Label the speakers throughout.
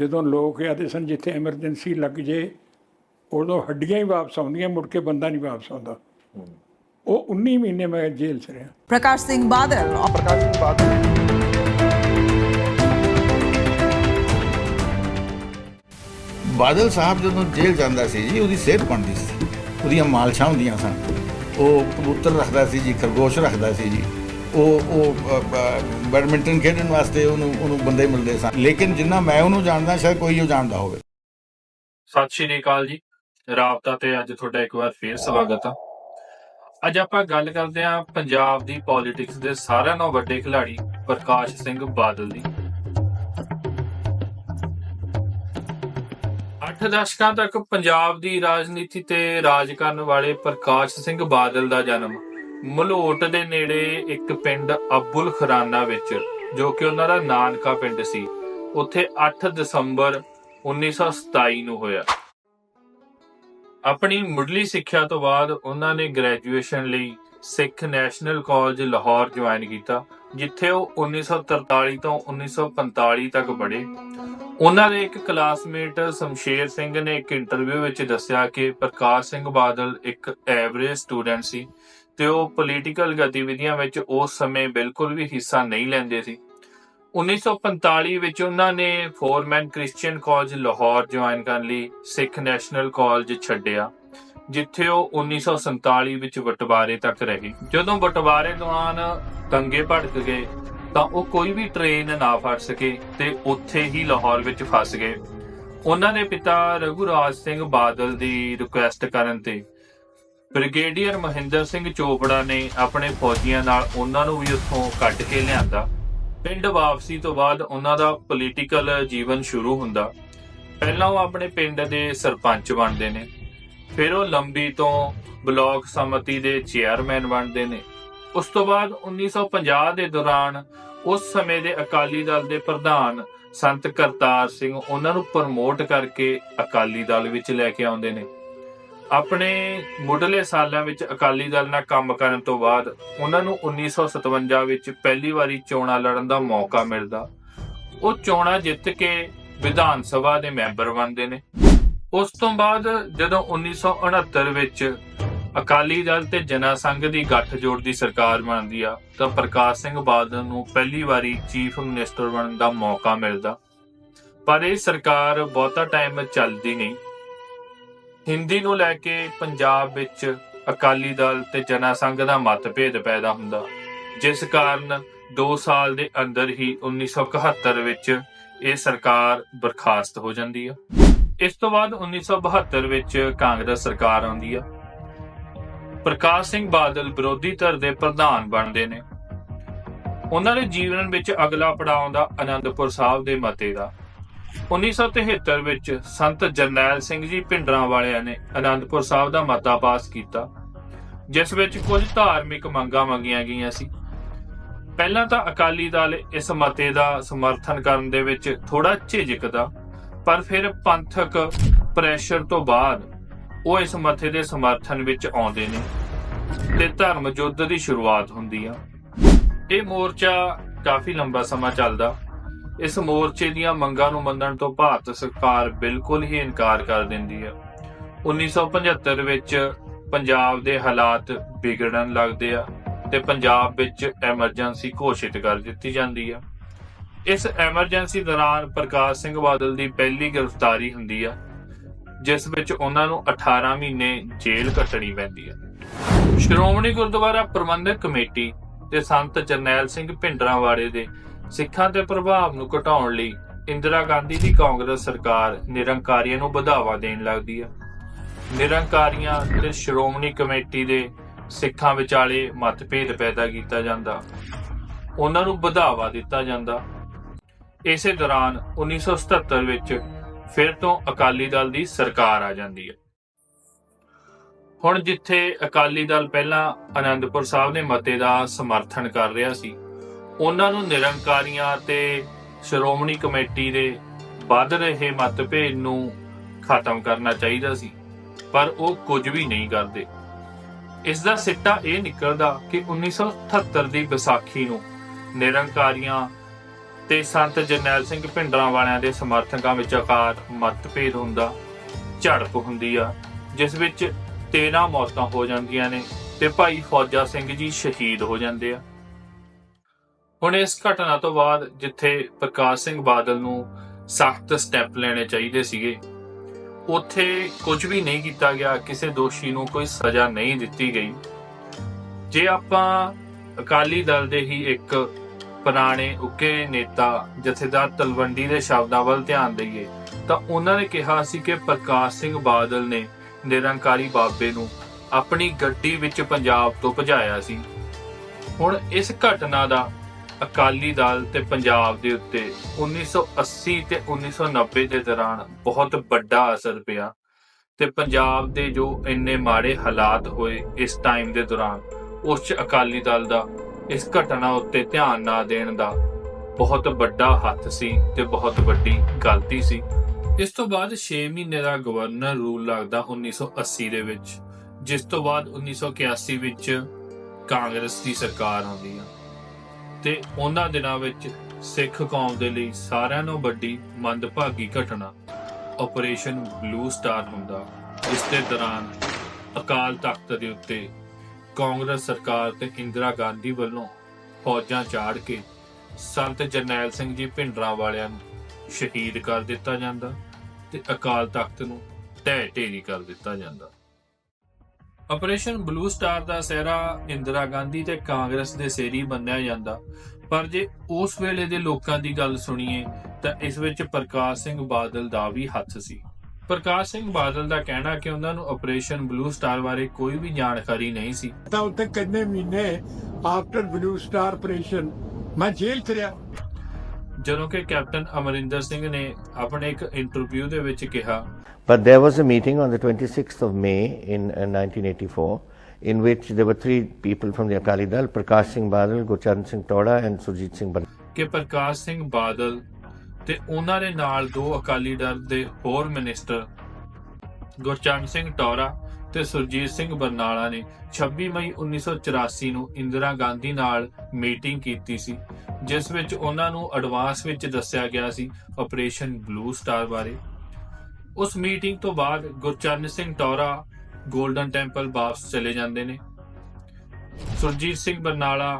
Speaker 1: ਜਦੋਂ ਲੋਕ ਆਦੇ ਸਨ ਜਿੱਥੇ ਐਮਰਜੈਂਸੀ ਲੱਗ ਜੇ ਉਦੋਂ ਹੱਡੀਆਂ ਹੀ ਵਾਪਸ ਆਉਂਦੀਆਂ ਮੁੜ ਕੇ ਬੰਦਾ ਨਹੀਂ ਵਾਪਸ ਆਉਂਦਾ। ਉਹ 19 ਮਹੀਨੇ ਮੈਂ ਜੇਲ੍ਹ 'ਚ ਰਿਹਾ।
Speaker 2: ਪ੍ਰਕਾਸ਼ ਸਿੰਘ ਬਾਦਲ।
Speaker 3: ਪ੍ਰਕਾਸ਼ ਸਿੰਘ ਬਾਦਲ।
Speaker 4: ਬਾਦਲ ਸਾਹਿਬ ਜਦੋਂ ਜੇਲ੍ਹ ਜਾਂਦਾ ਸੀ ਜੀ ਉਹਦੀ ਸਿਹਤ ਬਣਦੀ ਸੀ। ਉਹਦੀਆਂ ਮਾਲਸ਼ਾਂ ਹੁੰਦੀਆਂ ਸਨ। ਉਹ ਕਬੂਤਰ ਰੱਖਦਾ ਸੀ ਜੀ ਖਰਗੋਸ਼ ਰੱਖਦਾ ਸੀ ਜੀ। ਉਹ ਉਹ ਬੈਡਮਿੰਟਨ ਖੇਡਣ ਵਾਸਤੇ ਉਹਨੂੰ ਉਹਨੂੰ ਬੰਦੇ ਮਿਲਦੇ ਸਨ। ਲੇਕਿਨ ਜਿੰਨਾ ਮੈਂ ਉਹਨੂੰ ਜਾਣਦਾ, ਸ਼ਾਇਦ ਕੋਈ ਉਹ ਜਾਣਦਾ ਹੋਵੇ।
Speaker 5: ਸਤਿ ਸ਼੍ਰੀ ਅਕਾਲ ਜੀ। ਰਾਬਤਾ ਤੇ ਅੱਜ ਤੁਹਾਡਾ ਇੱਕ ਵਾਰ ਫੇਰ ਸਵਾਗਤ ਆ। ਅੱਜ ਆਪਾਂ ਗੱਲ ਕਰਦੇ ਹਾਂ ਪੰਜਾਬ ਦੀ ਪੋਲਿਟਿਕਸ ਦੇ ਸਾਰਿਆਂ ਨਾਲੋਂ ਵੱਡੇ ਖਿਡਾਰੀ ਪ੍ਰਕਾਸ਼ ਸਿੰਘ ਬਾਦਲ ਦੀ। ਅੱਠ ਦਸ਼ਕਾਂ ਤੱਕ ਪੰਜਾਬ ਦੀ ਰਾਜਨੀਤੀ ਤੇ ਰਾਜ ਕਰਨ ਵਾਲੇ ਪ੍ਰਕਾਸ਼ ਸਿੰਘ ਬਾਦਲ ਦਾ ਜਨਮ। ਮਲੋਟ ਦੇ ਨੇੜੇ ਇੱਕ ਪਿੰਡ ਅਬੁਲ ਖਰਾਨਾ ਵਿੱਚ, ਜੋ ਕਿ ਉਹਨਾਂ ਦਾ ਨਾਨਕਾ ਪਿੰਡ ਸੀ, ਉੱਥੇ 8 ਦਸੰਬਰ 1927 ਨੂੰ ਹੋਇਆ। ਆਪਣੀ ਮੁੱਢਲੀ ਸਿੱਖਿਆ ਤੋਂ ਬਾਅਦ ਉਹਨਾਂ ਨੇ ਗ੍ਰੈਜੂਏਸ਼ਨ ਲਈ Sikh national college Lahore join ਕੀਤਾ, ਜਿੱਥੇ ਉਹ 1943 ਤੋਂ 1945 ਤੱਕ ਪੜ੍ਹੇ। ਉਹਨਾਂ ਦੇ ਇੱਕ ਕਲਾਸਮੇਟ ਸ਼ਮਸ਼ੇਰ ਸਿੰਘ ਨੇ ਇੱਕ ਇੰਟਰਵਿਊ ਵਿੱਚ ਦੱਸਿਆ ਕਿ ਪ੍ਰਕਾਸ਼ ਸਿੰਘ ਬਾਦਲ ਇੱਕ ਐਵਰੇਜ ਸਟੂਡੈਂਟ ਸੀ। ਤੇ ਉਹ ਪੋਲੀਟੀਕਲ ਗਤੀਵਿਧੀਆਂ ਵਿੱਚ ਉਸ ਸਮੇਂ ਬਿਲਕੁਲ ਵੀ ਹਿੱਸਾ ਨਹੀਂ ਲੈਂਦੇ ਸੀ। 1945 ਵਿੱਚ ਉਹਨਾਂ ਨੇ Forman Christian college Lahore join ਕਰਨ ਲਈ ਸਿੱਖ ਨੈਸ਼ਨਲ ਕਾਲਜ ਛੱਡਿਆ, ਜਿੱਥੇ ਉਹ 1947 ਵਿੱਚ ਬਟਵਾਰੇ ਤੱਕ ਰਹੇ। ਜਦੋਂ ਬਟਵਾਰੇ ਦੌਰਾਨ ਦੰਗੇ ਭੜਕ ਗਏ, ਤਾਂ ਉਹ ਕੋਈ ਵੀ ਟ੍ਰੇਨ ਨਾ ਫੜ ਸਕੇ ਤੇ ਉੱਥੇ ਹੀ ਲਾਹੌਰ ਵਿੱਚ ਫਸ ਗਏ। ਉਹਨਾਂ ਦੇ ਪਿਤਾ ਰਘੁਰਾਜ ਸਿੰਘ ਬਾਦਲ ਦੀ ਰਿਕੁਐਸਟ ਕਰਨ ਤੇ ਬ੍ਰਿਗੇਡੀਅਰ ਮਹਿੰਦਰ ਸਿੰਘ ਚੋਪੜਾ ਨੇ ਆਪਣੇ ਫੌਜੀਆਂ ਨਾਲ ਉਹਨਾਂ ਨੂੰ ਵੀ ਉੱਥੋਂ ਕੱਢ ਕੇ ਲਿਆਂਦਾ। ਪਿੰਡ ਵਾਪਸੀ ਤੋਂ ਬਾਅਦ ਉਹਨਾਂ ਦਾ ਪੋਲੀਟੀਕਲ ਜੀਵਨ ਸ਼ੁਰੂ ਹੁੰਦਾ। ਪਹਿਲਾਂ ਉਹ ਆਪਣੇ ਪਿੰਡ ਦੇ ਸਰਪੰਚ ਬਣਦੇ ਨੇ। ਫਿਰ ਉਹ ਲੰਬੀ ਤੋਂ ਬਲਾਕ ਸਮਿਤੀ ਦੇ ਚੇਅਰਮੈਨ ਬਣਦੇ ਨੇ। ਉਸ ਤੋਂ ਬਾਅਦ 1950 ਦੇ ਦੌਰਾਨ ਉਸ ਸਮੇਂ ਦੇ ਅਕਾਲੀ ਦਲ ਦੇ ਪ੍ਰਧਾਨ ਸੰਤ ਕਰਤਾਰ ਸਿੰਘ ਉਹਨਾਂ ਨੂੰ ਪ੍ਰਮੋਟ ਕਰਕੇ ਅਕਾਲੀ ਦਲ ਵਿੱਚ ਲੈ ਕੇ ਆਉਂਦੇ ਨੇ। ਆਪਣੇ ਮੁੱਢਲੇ ਸਾਲਾਂ ਵਿੱਚ ਅਕਾਲੀ ਦਲ ਨਾਲ ਕੰਮ ਕਰਨ ਤੋਂ ਬਾਅਦ ਉਹਨਾਂ ਨੂੰ 1957 ਵਿੱਚ ਪਹਿਲੀ ਵਾਰੀ ਚੋਣਾਂ ਲੜਨ ਦਾ ਮੌਕਾ ਮਿਲਦਾ। ਉਹ ਚੋਣਾਂ ਜਿੱਤ ਕੇ ਵਿਧਾਨ ਸਭਾ ਦੇ ਮੈਂਬਰ ਬਣਦੇ ਨੇ। ਉਸ ਤੋਂ ਬਾਅਦ ਜਦੋਂ 1969 ਵਿੱਚ ਅਕਾਲੀ ਦਲ ਤੇ ਜਨਾ ਸੰਘ ਦੀ ਗੱਠਜੋੜ ਦੀ ਸਰਕਾਰ ਬਣਦੀ ਆ, ਤਾਂ ਪ੍ਰਕਾਸ਼ ਸਿੰਘ ਬਾਦਲ ਨੂੰ ਪਹਿਲੀ ਵਾਰੀ ਚੀਫ ਮਿਨਿਸਟਰ ਬਣਨ ਦਾ ਮੌਕਾ ਮਿਲਦਾ। ਪਰ ਇਹ ਸਰਕਾਰ ਬਹੁਤਾ ਟਾਈਮ ਚੱਲਦੀ ਨਹੀਂ। ਹਿੰਦੀ ਨੂੰ ਲੈ ਕੇ ਪੰਜਾਬ ਵਿੱਚ ਅਕਾਲੀ ਦਲ ਤੇ ਜਨਾ ਸੰਘ ਦਾ ਮਤਭੇਦ ਪੈਦਾ ਹੁੰਦਾ। ਜਿਸ ਕਾਰਨ 2 ਸਾਲ ਦੇ ਅੰਦਰ ਹੀ 1971 ਵਿੱਚ ਇਹ ਸਰਕਾਰ ਬਰਖਾਸਤ ਹੋ ਜਾਂਦੀ ਆ। ਇਸ ਤੋਂ ਬਾਅਦ 1972 ਵਿੱਚ ਕਾਂਗਰਸ ਸਰਕਾਰ ਆਉਂਦੀ ਆ। ਪ੍ਰਕਾਸ਼ ਸਿੰਘ ਬਾਦਲ ਵਿਰੋਧੀ ਧਿਰ ਦੇ ਪ੍ਰਧਾਨ ਬਣਦੇ ਨੇ। ਉਹਨਾਂ ਦੇ ਜੀਵਨ ਵਿੱਚ ਅਗਲਾ ਪੜਾਅ ਆਉਂਦਾ ਅਨੰਦਪੁਰ ਸਾਹਿਬ ਦੇ ਮਤੇ ਦਾ। 1973 ਵਿੱਚ ਸੰਤ ਜਰਨੈਲ ਸਿੰਘ ਜੀ ਭਿੰਡਰਾਂ ਵਾਲਿਆਂ ਨੇ ਆਨੰਦਪੁਰ ਸਾਹਿਬ ਦਾ ਮਤਾ ਪਾਸ ਕੀਤਾ, ਜਿਸ ਵਿੱਚ ਕੁਝ ਧਾਰਮਿਕ ਮੰਗਾਂ ਮੰਗੀਆਂ ਗਈਆਂ ਸੀ। ਪਹਿਲਾਂ ਤਾਂ ਅਕਾਲੀ ਦਲ ਇਸ ਮਤੇ ਦਾ ਸਮਰਥਨ ਕਰਨ ਦੇ ਵਿੱਚ ਥੋੜਾ ਝਿਜਕਦਾ, ਪਰ ਫਿਰ ਪੰਥਕ ਪ੍ਰੈਸ਼ਰ ਤੋਂ ਬਾਅਦ ਉਹ ਇਸ ਮਤੇ ਦੇ ਸਮਰਥਨ ਵਿੱਚ ਆਉਂਦੇ ਨੇ ਤੇ ਧਰਮ ਯੁੱਧ ਦੀ ਸ਼ੁਰੂਆਤ ਹੁੰਦੀ ਆ। ਇਹ ਮੋਰਚਾ ਕਾਫੀ ਲੰਬਾ ਸਮਾਂ ਚੱਲਦਾ। ਇਸ ਮੋਰਚੇ ਦੀਆਂ ਮੰਗਾਂ ਨੂੰ ਮੰਨਣ ਤੋਂ ਭਾਰਤ ਸਰਕਾਰ ਬਿਲਕੁਲ ਹੀ ਇਨਕਾਰ ਕਰ ਦਿੰਦੀ ਹੈ। 1975 ਵਿੱਚ ਪੰਜਾਬ ਦੇ ਹਾਲਾਤ ਵਿਗੜਨ ਲੱਗਦੇ ਆ ਤੇ ਪੰਜਾਬ ਵਿੱਚ ਐਮਰਜੈਂਸੀ ਘੋਸ਼ਿਤ ਕਰ ਦਿੱਤੀ ਜਾਂਦੀ ਆ। ਇਸ ਐਮਰਜੈਂਸੀ ਦੌਰਾਨ ਪ੍ਰਕਾਸ਼ ਸਿੰਘ ਬਾਦਲ ਦੀ ਪਹਿਲੀ ਗ੍ਰਿਫਤਾਰੀ ਹੁੰਦੀ ਆ, ਜਿਸ ਵਿੱਚ ਉਹਨਾਂ ਨੂੰ 18 ਮਹੀਨੇ ਜੇਲ੍ਹ ਕੱਟਣੀ ਪੈਂਦੀ ਆ। ਸ਼੍ਰੋਮਣੀ ਗੁਰਦੁਆਰਾ ਪ੍ਰਬੰਧਕ ਕਮੇਟੀ ਤੇ ਸੰਤ ਜਰਨੈਲ ਸਿੰਘ ਭਿੰਡਰਾਂਵਾਲੇ ਦੇ ਸਿੱਖਾਂ ਤੇ ਪ੍ਰਭਾਵ ਨੂੰ ਘਟਾਉਣ ਲਈ ਇੰਦਰਾ ਗਾਂਧੀ ਦੀ ਕਾਂਗਰਸ ਸਰਕਾਰ ਨਿਰੰਕਾਰੀਆਂ ਨੂੰ ਵਧਾਵਾ ਦੇਣ ਲੱਗਦੀ ਹੈ ਨਿਰੰਕਾਰੀਆਂ ਤੇ ਸ਼੍ਰੋਮਣੀ ਕਮੇਟੀ ਦੇ ਸਿੱਖਾਂ ਵਿਚਾਲੇ ਮਤਭੇਦ ਪੈਦਾ ਕੀਤਾ ਜਾਂਦਾ। ਉਹਨਾਂ ਨੂੰ ਵਧਾਵਾ ਦਿੱਤਾ ਜਾਂਦਾ। ਇਸੇ ਦੌਰਾਨ 1977 ਵਿੱਚ ਫਿਰ ਤੋਂ ਅਕਾਲੀ ਦਲ ਦੀ ਸਰਕਾਰ ਆ ਜਾਂਦੀ ਹੈ ਹੁਣ ਜਿੱਥੇ ਅਕਾਲੀ ਦਲ ਪਹਿਲਾਂ ਅਨੰਦਪੁਰ ਸਾਹਿਬ ਦੇ ਮਤੇ ਦਾ ਸਮਰਥਨ ਕਰ ਰਿਹਾ ਸੀ ਉਹਨਾਂ ਨੂੰ ਨਿਰੰਕਾਰੀਆਂ ਤੇ ਸ਼੍ਰੋਮਣੀ ਕਮੇਟੀ ਦੇ ਵੱਧ ਰਹੇ ਮਤਭੇਦ ਨੂੰ ਖਤਮ ਕਰਨਾ ਚਾਹੀਦਾ ਸੀ, ਪਰ ਉਹ ਕੁਝ ਵੀ ਨਹੀਂ ਕਰਦੇ। ਇਸ ਦਾ ਸਿੱਟਾ ਇਹ ਨਿਕਲਦਾ ਕਿ 1978 ਦੀ ਵਿਸਾਖੀ ਨੂੰ ਨਿਰੰਕਾਰੀਆਂ ਤੇ ਸੰਤ ਜਰਨੈਲ ਸਿੰਘ ਭਿੰਡਰਾਂ ਵਾਲਿਆਂ ਦੇ ਸਮਰਥਕਾਂ ਵਿੱਚ ਆਕਾਰ ਮਤਭੇਦ ਹੁੰਦਾ, ਝੜਪ ਹੁੰਦੀ ਆ, ਜਿਸ ਵਿੱਚ 13 ਮੌਤਾਂ ਹੋ ਜਾਂਦੀਆਂ ਨੇ ਤੇ ਭਾਈ ਫੌਜਾ ਸਿੰਘ ਜੀ ਸ਼ਹੀਦ ਹੋ ਜਾਂਦੇ ਆ। ਹੁਣ ਇਸ ਘਟਨਾ ਤੋਂ ਬਾਅਦ ਜਿੱਥੇ ਪ੍ਰਕਾਸ਼ ਸਿੰਘ ਬਾਦਲ ਨੂੰ ਸਖਤ ਸਟੈਪ ਲੈਣੇ ਚਾਹੀਦੇ ਸੀਗੇ, ਉੱਥੇ ਕੁਝ ਵੀ ਨਹੀਂ ਕੀਤਾ ਗਿਆ, ਕਿਸੇ ਦੋਸ਼ੀ ਨੂੰ ਕੋਈ ਸਜ਼ਾ ਨਹੀਂ ਦਿੱਤੀ ਗਈ। ਜੇ ਆਪਾਂ ਅਕਾਲੀ ਦਲ ਦੇ ਹੀ ਇੱਕ ਪੁਰਾਣੇ ਉੱਕੇ ਨੇਤਾ, ਜਥੇਦਾਰ ਤਲਵੰਡੀ ਦੇ ਸ਼ਬਦਾਂ ਵੱਲ ਧਿਆਨ ਦਈਏ, ਤਾਂ ਉਹਨਾਂ ਨੇ ਕਿਹਾ ਸੀ ਕਿ ਪ੍ਰਕਾਸ਼ ਸਿੰਘ ਬਾਦਲ ਨੇ ਨਿਰੰਕਾਰੀ ਬਾਬੇ ਨੂੰ ਆਪਣੀ ਗੱਡੀ ਵਿੱਚ ਪੰਜਾਬ ਤੋਂ ਭਜਾਇਆ ਸੀ। ਹੁਣ ਇਸ ਘਟਨਾ ਦਾ ਅਕਾਲੀ ਦਲ ਤੇ ਪੰਜਾਬ ਦੇ ਉੱਤੇ 1980 ਤੇ 1990 ਦੇ ਦੌਰਾਨ ਬਹੁਤ ਵੱਡਾ ਅਸਰ ਪਿਆ ਤੇ ਪੰਜਾਬ ਦੇ ਜੋ ਇੰਨੇ ਮਾੜੇ ਹਾਲਾਤ ਹੋਏ ਇਸ ਟਾਈਮ ਦੇ ਦੌਰਾਨ, ਉਸ 'ਚ ਅਕਾਲੀ ਦਲ ਦਾ ਇਸ ਘਟਨਾ ਉੱਤੇ ਧਿਆਨ ਨਾ ਦੇਣ ਦਾ ਬਹੁਤ ਵੱਡਾ ਹੱਥ ਸੀ ਤੇ ਬਹੁਤ ਵੱਡੀ ਗਲਤੀ ਸੀ। ਇਸ ਤੋਂ ਬਾਅਦ 6 ਮਹੀਨੇ ਦਾ ਗਵਰਨਰ ਰੂਲ ਲੱਗਦਾ 1980 ਦੇ ਵਿੱਚ, ਜਿਸ ਤੋਂ ਬਾਅਦ 1981 ਵਿੱਚ ਕਾਂਗਰਸ ਦੀ ਸਰਕਾਰ ਆਉਂਦੀ ਆ। ਤੇ ਉਹਨਾਂ ਦਿਨਾਂ ਵਿੱਚ ਸਿੱਖ ਕੌਮ ਦੇ ਲਈ ਸਾਰਿਆਂ ਨਾਲੋਂ ਵੱਡੀ ਮੰਦਭਾਗੀ ਘਟਨਾ ਆਪਰੇਸ਼ਨ ਬਲੂ ਸਟਾਰ ਹੁੰਦਾ। ਇਸ ਦੇ ਦੌਰਾਨ ਅਕਾਲ ਤਖਤ ਦੇ ਉੱਤੇ ਕਾਂਗਰਸ ਸਰਕਾਰ ਤੇ ਇੰਦਰਾ ਗਾਂਧੀ ਵੱਲੋਂ ਫੌਜਾਂ ਚਾੜ ਕੇ ਸੰਤ ਜਰਨੈਲ ਸਿੰਘ ਜੀ ਭਿੰਡਰਾਂ ਵਾਲਿਆਂ ਨੂੰ ਸ਼ਹੀਦ ਕਰ ਦਿੱਤਾ ਜਾਂਦਾ ਤੇ ਅਕਾਲ ਤਖਤ ਨੂੰ ਢਹਿ ਢੇਰੀ ਕਰ ਦਿੱਤਾ ਜਾਂਦਾ। ਆਪਰੇਸ਼ਨ ਬਲੂ ਸਟਾਰ ਦਾ ਸਿਹਰਾ ਇੰਦਰਾ ਗਾਂਧੀ ਤੇ ਕਾਂਗਰਸ ਦੇ ਸੇਰੀ ਮੰਨਿਆ ਜਾਂਦਾ। ਪਰ ਜੇ ਉਸ ਵੇਲੇ ਦੇ ਲੋਕਾਂ ਦੀ ਗੱਲ ਸੁਣੀਏ, ਤਾਂ ਇਸ ਵਿੱਚ ਪ੍ਰਕਾਸ਼ ਸਿੰਘ ਬਾਦਲ ਦਾ ਵੀ ਹੱਥ ਸੀ। ਪ੍ਰਕਾਸ਼ ਸਿੰਘ ਬਾਦਲ ਦਾ ਕਹਿਣਾ ਕਿ ਉਹਨਾਂ ਨੂੰ ਆਪਰੇਸ਼ਨ ਬਲੂ ਸਟਾਰ ਬਾਰੇ ਕੋਈ ਵੀ ਜਾਣਕਾਰੀ ਨਹੀਂ ਸੀ।
Speaker 1: ਤਾਂ ਉੱਥੇ ਕਿੰਨੇ ਮਹੀਨੇ ਆਫਟਰ ਬਲੂ ਸਟਾਰ ਆਪਰੇਸ਼ਨ ਮੈਂ ਜੇਲ੍ਹ ਚ ਰਿਹਾ।
Speaker 5: ਜਦੋਂ ਕਿ ਕੈਪਟਨ ਅਮਰਿੰਦਰ ਸਿੰਘ ਨੇ ਆਪਣੇ ਇੱਕ ਇੰਟਰਵਿਊ ਦੇ ਵਿੱਚ ਕਿਹਾ
Speaker 2: But there was a meeting on the 26th of May in uh, 1984 in which there were three people from the Akali Dal, Prakash Singh Badal, Gurcharan Singh Toda and Surjit Singh Ban.
Speaker 5: ਕਿ ਪ੍ਰਕਾਸ਼ ਸਿੰਘ ਬਾਦਲ ਤੇ ਉਹਨਾਂ ਦੇ ਨਾਲ ਦੋ ਅਕਾਲੀ ਦਲ ਦੇ ਹੋਰ minister Gurcharan Singh ਟੌਰਾ ਤੇ ਸੁਰਜੀਤ ਸਿੰਘ ਬਰਨਾਲਾ ਨੇ 26 ਮਈ 1984 ਨੂੰ ਇੰਦਰਾ ਗਾਂਧੀ ਨਾਲ ਮੀਟਿੰਗ ਕੀਤੀ ਸੀ, ਜਿਸ ਵਿੱਚ ਉਹਨਾਂ ਨੂੰ ਐਡਵਾਂਸ ਵਿੱਚ ਦੱਸਿਆ ਗਿਆ ਸੀ ਆਪਰੇਸ਼ਨ ਬਲੂ ਸਟਾਰ ਬਾਰੇ। ਉਸ ਮੀਟਿੰਗ ਤੋਂ ਬਾਅਦ ਗੁਰਚਰਨ ਸਿੰਘ ਟੌਰਾ 골ਡਨ ਟੈਂਪਲ ਵਾਪਸ ਚਲੇ ਜਾਂਦੇ ਨੇ। ਸੁਰਜੀਤ ਸਿੰਘ ਬਰਨਾਲਾ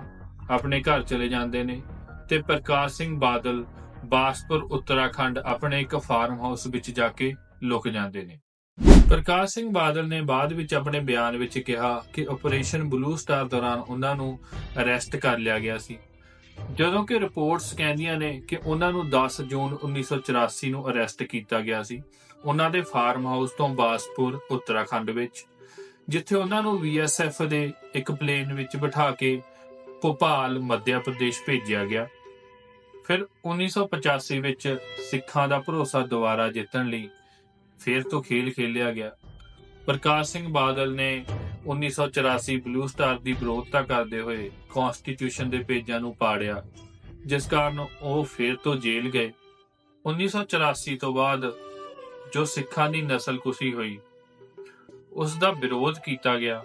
Speaker 5: ਆਪਣੇ ਘਰ ਚਲੇ ਜਾਂਦੇ ਨੇ ਤੇ ਪ੍ਰਕਾਸ਼ ਸਿੰਘ ਬਾਦਲ ਬਾਸਪੁਰ, ਉੱਤਰਾਖੰਡ ਆਪਣੇ ਇੱਕ ਫਾਰਮ ਹਾਊਸ ਵਿੱਚ ਜਾ ਕੇ ਲੁਕ ਜਾਂਦੇ ਨੇ। ਪ੍ਰਕਾਸ਼ ਸਿੰਘ ਬਾਦਲ ਨੇ ਬਾਅਦ ਵਿੱਚ ਆਪਣੇ ਬਿਆਨ ਵਿੱਚ ਕਿਹਾ ਕਿ ਆਪਰੇਸ਼ਨ ਬਲੂ ਸਟਾਰ ਦੌਰਾਨ ਉਹਨਾਂ ਨੂੰ ਅਰੈਸਟ ਕਰ ਲਿਆ ਗਿਆ ਸੀ। ਜਦੋਂ ਕਿ ਰਿਪੋਰਟਸ ਕਹਿੰਦੀਆਂ ਨੇ ਕਿ ਉਹਨਾਂ ਨੂੰ 10 ਜੂਨ 1984 ਨੂੰ ਅਰੈਸਟ ਕੀਤਾ ਗਿਆ ਸੀ। ਉਹਨਾਂ ਦੇ ਫਾਰਮ ਹਾਊਸ ਤੋਂ ਬਾਸਪੁਰ, ਉੱਤਰਾਖੰਡ ਵਿੱਚ, ਜਿੱਥੇ ਉਹਨਾਂ ਨੂੰ ਵੀਐਸਐਫ ਦੇ ਇੱਕ ਪਲੇਨ ਵਿੱਚ ਬਿਠਾ ਕੇ ਭੋਪਾਲ, ਮੱਧਿਆ ਪ੍ਰਦੇਸ਼ ਭੇਜਿਆ ਗਿਆ। ਫਿਰ 1985 ਵਿੱਚ ਸਿੱਖਾਂ ਦਾ ਭਰੋਸਾ ਦੁਬਾਰਾ ਜਿੱਤਣ ਲਈ ਫਿਰ ਤੋਂ ਖੇਲ ਖੇਲਿਆ ਗਿਆ। ਪ੍ਰਕਾਸ਼ ਸਿੰਘ ਬਾਦਲ ਨੇ 1984 ਬਲੂ ਸਟਾਰ ਦੀ ਵਿਰੋਧਤਾ ਕਰਦੇ ਹੋਏ ਕਨਸਟੀਟਿਊਸ਼ਨ ਦੇ ਪੇਜਾਂ ਨੂੰ ਪਾੜਿਆ, ਜਿਸ ਕਾਰਨ ਉਹ ਫਿਰ ਤੋਂ ਜੇਲ੍ਹ ਗਏ। 1984 ਤੋਂ ਬਾਅਦ ਜੋ ਸਿੱਖਾਂ ਦੀ ਨਸਲਕੁਸ਼ੀ ਹੋਈ, ਉਸ ਦਾ ਵਿਰੋਧ ਕੀਤਾ ਗਿਆ।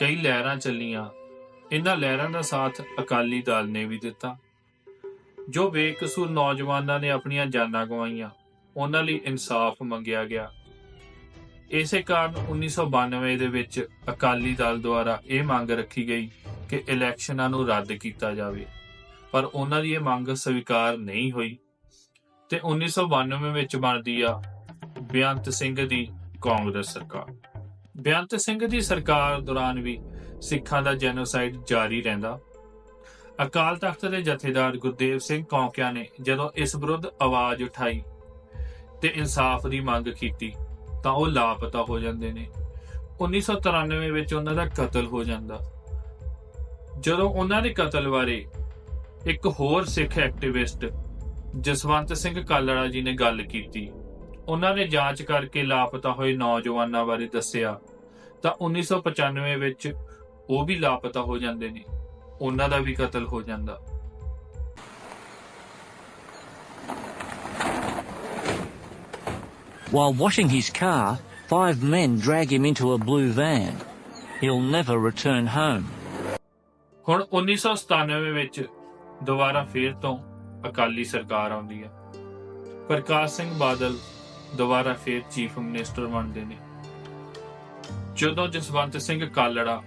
Speaker 5: ਕਈ ਲਹਿਰਾਂ ਚੱਲੀਆਂ। ਇਹਨਾਂ ਲਹਿਰਾਂ ਦਾ ਸਾਥ ਅਕਾਲੀ ਦਲ ਨੇ ਵੀ ਦਿੱਤਾ, ਜੋ ਬੇਕਸੂਰ ਨੌਜਵਾਨਾਂ ਨੇ ਆਪਣੀਆਂ ਜਾਨਾਂ ਗਵਾਈਆਂ। ਉਹਨਾਂ ਲਈ ਇਨਸਾਫ ਮੰਗਿਆ ਗਿਆ। ਇਸੇ ਕਾਰਨ 1992 ਦੇ ਵਿੱਚ ਅਕਾਲੀ ਦਲ ਦੁਆਰਾ ਇਹ ਮੰਗ ਰੱਖੀ ਗਈ ਕਿ ਇਲੈਕਸ਼ਨਾਂ ਨੂੰ ਰੱਦ ਕੀਤਾ ਜਾਵੇ। ਪਰ ਉਹਨਾਂ ਦੀ ਇਹ ਮੰਗ ਸਵੀਕਾਰ ਨਹੀਂ ਹੋਈ ਤੇ 1992 ਵਿੱਚ ਬਣਦੀ ਆ ਬੇਅੰਤ ਸਿੰਘ ਦੀ ਕਾਂਗਰਸ ਸਰਕਾਰ। ਬੇਅੰਤ ਸਿੰਘ ਦੀ ਸਰਕਾਰ ਦੌਰਾਨ ਵੀ ਸਿੱਖਾਂ ਦਾ ਜੈਨੋਸਾਈਡ ਜਾਰੀ ਰਹਿੰਦਾ। ਅਕਾਲ ਤਖਤ ਦੇ ਜਥੇਦਾਰ ਗੁਰਦੇਵ ਸਿੰਘ ਕੌਂਕਿਆ ਨੇ ਜਦੋਂ ਇਸ ਵਿਰੁੱਧ ਆਵਾਜ਼ ਉਠਾਈ ਤੇ ਇਨਸਾਫ ਦੀ ਮੰਗ ਕੀਤੀ, ਤਾਂ ਉਹ ਲਾਪਤਾ ਹੋ ਜਾਂਦੇ ਨੇ। 1993 ਵਿੱਚ ਉਹਨਾਂ ਦਾ ਕਤਲ ਹੋ ਜਾਂਦਾ। ਜਦੋਂ ਉਹਨਾਂ ਦੇ ਕਤਲ ਬਾਰੇ ਇੱਕ ਹੋਰ ਸਿੱਖ ਐਕਟਿਵਿਸਟ ਜਸਵੰਤ ਸਿੰਘ ਕਾਲੜਾ ਜੀ ਨੇ ਗੱਲ ਕੀਤੀ, ਉਹਨਾਂ ਨੇ ਜਾਂਚ ਕਰਕੇ ਲਾਪਤਾ ਹੋਏ ਨੌਜਵਾਨਾਂ ਬਾਰੇ ਦੱਸਿਆ, ਤਾਂ 1995 ਵਿੱਚ ਉਹ ਵੀ ਲਾਪਤਾ ਹੋ ਜਾਂਦੇ ਨੇ। ਉਹਨਾਂ ਦਾ ਵੀ ਕਤਲ ਹੋ ਜਾਂਦਾ।
Speaker 6: While washing his car, five men drag him into a blue van. He'll never return home.
Speaker 5: ਹੁਣ 1997 ਵਿੱਚ ਦੁਬਾਰਾ ਫੇਰ ਤੋਂ ਅਕਾਲੀ ਸਰਕਾਰ ਆਉਂਦੀ ਹੈ ਪ੍ਰਕਾਸ਼ ਸਿੰਘ ਬਾਦਲ ਦੁਬਾਰਾ ਫੇਰ ਚੀਫ ਮਿਨਿਸਟਰ ਬਣਦੇ ਨੇ ਜਦੋਂ ਜਸਵੰਤ ਸਿੰਘ ਕਾਲੜਾ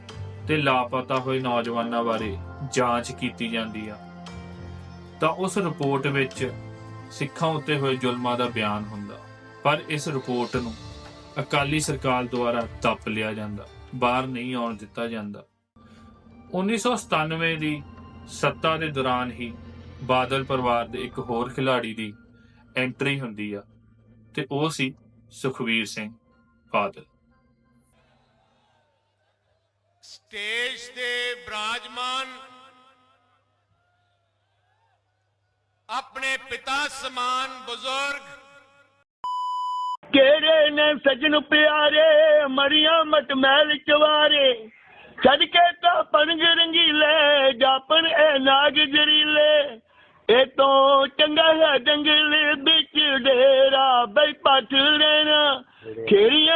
Speaker 5: ਤੇ ਲਾਪਤਾ ਹੋਏ ਨੌਜਵਾਨਾਂ ਬਾਰੇ ਜਾਂਚ ਕੀਤੀ ਜਾਂਦੀ ਆ ਤਾਂ ਉਸ ਰਿਪੋਰਟ ਵਿੱਚ ਸਿੱਖਾਂ ਉੱਤੇ ਹੋਏ ਜ਼ੁਲਮਾਂ ਦਾ ਬਿਆਨ ਹੁੰਦਾ ਪਰ ਇਸ ਰਿਪੋਰਟ ਨੂੰ ਅਕਾਲੀ ਸਰਕਾਰ ਦੁਆਰਾ ਦੱਬ ਲਿਆ ਜਾਂਦਾ, ਬਾਹਰ ਨਹੀਂ ਆਉਣ ਦਿੱਤਾ ਜਾਂਦਾ। 1997 ਦੀ ਸੱਤਾ ਦੇ ਦੌਰਾਨ ਹੀ ਬਾਦਲ ਪਰਿਵਾਰ ਦੇ ਇੱਕ ਹੋਰ ਖਿਲਾੜੀ ਦੀ ਐਂਟਰੀ ਹੁੰਦੀ ਆ, ਤੇ ਉਹ ਸੀ ਸੁਖਵੀਰ ਸਿੰਘ ਬਾਦਲ।
Speaker 7: ਸਟੇਜ ਤੇ ਬਿਰਾਜਮਾਨ ਆਪਣੇ ਪਿਤਾ ਸਮਾਨ ਬਜ਼ੁਰਗ
Speaker 8: ਕਿਹੜੇ ਨੇ ਸਜਣ ਪਿਆਰੇ? ਮਰੀਆਂ ਮਟ ਮਹਿਲ ਚਵਾਰੇ ਛੱਡ ਕੇ ਤਾਂ ਪਣਗ ਰੰਗੀਲੇ ਜਾਪਨ ਇਹ ਨਾਗ ਜਰੀਲੇ। ਇਹ ਤੋਂ ਚੰਗਾ ਹੈ ਜੰਗਲ ਵਿੱਚ ਡੇਰਾ, ਬਈ ਪੱਠ ਰਹਿਣਾ ਖੇਰੀਆਂ